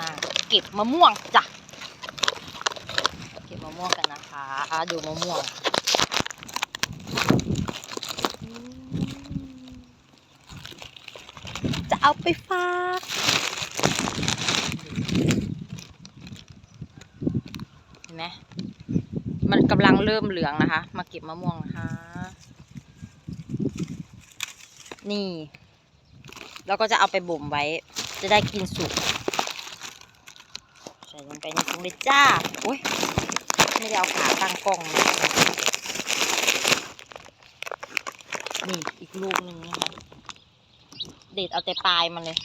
มาเก็บมะม่วงจ้ะ เก็บมะม่วงกันนะคะดูมะม่วง จะเอาไปฝากเห็นไหมมันกำลังเริ่มเหลืองนะคะ มาเก็บมะม่วงนะคะ นี่ แล้วก็จะเอาไปบ่มไว้ จะได้กินสุก ไปในถุงเลยจ้าโอ้ยไม่ได้เอาขาตั้งกล้องนะนี่อีกลูกหนึ่งนะคะเด็ดเอาแต่ปลายมันเลย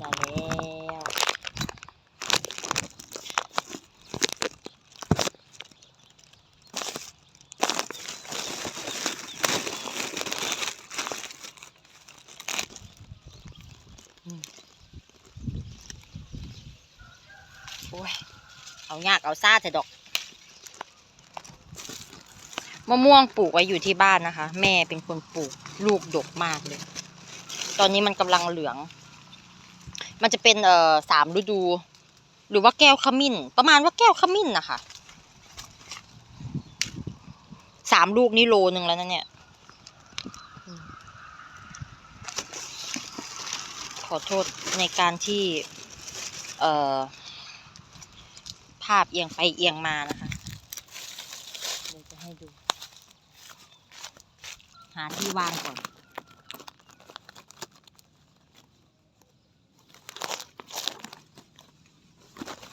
ได้แล้ว อ้ย เอายากเอาซาเถอะดอก มะม่วงปลูกไว้อยู่ที่บ้านนะคะ แม่เป็นคนปลูกลูกดกมากเลย ตอนนี้มันกำลังเหลือง มันจะเป็นเอ่อสามฤดู หรือว่าแก้วขมิ้น ประมาณว่าแก้วขมิ้นนะคะสามลูกนี่โลนึงแล้วนะเนี่ยขอโทษในการที่ เอ่อ ภาพเอียงไปเอียงมานะคะเดี๋ยวจะให้ดู หาที่วางก่อน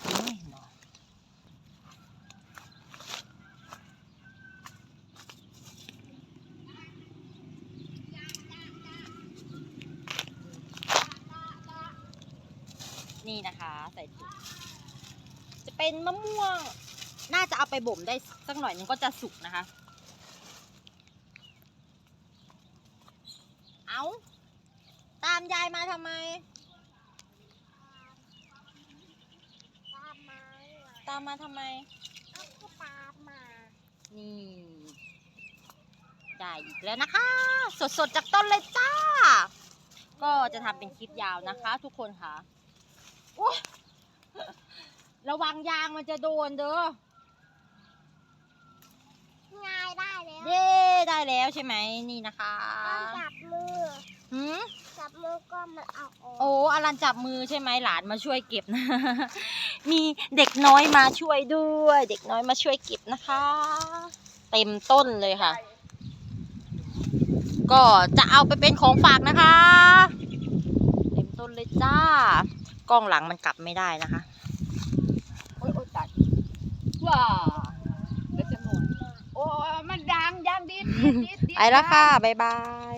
โอ้ยหนอนี่นะคะ ใส่ถุงจะ เป็นมะม่วง น่าจะเอาไปบ่มได้สักหน่อยนึงก็จะสุกนะคะ เอาตามยายมาทำไม ตามมาตามมาทำไมเอาก็ตามมา นี่ ได้อีกแล้วนะคะ สดๆจากต้นเลยจ้า ก็จะทำเป็นคลิปยาวนะคะ ทุกคนค่ะโอ๊ย ระวังยางมันจะโดนเด้อ ง่ายได้แล้วเย้ได้แล้วใช่ไหมนี่นะคะต้องจับมือ หืม จับมือก็มันเอาออกโอ้อลันจับมือใช่ไหมหลานมาช่วยเก็บนะ มีเด็กน้อยมาช่วยด้วย เด็กน้อยมาช่วยเก็บนะคะ เต็มต้นเลยค่ะ ก็จะเอาไปเป็นของฝากนะคะ เต็มต้นเลยจ้ากล้องหลังมันกลับไม่ได้นะคะโอ้ยโอ้ยตัด ว้าแล้วจะหน่วยโอ้ มันดังยังดิดดิดดิดดิดไปแล้วค่ะ บ๊ายบาย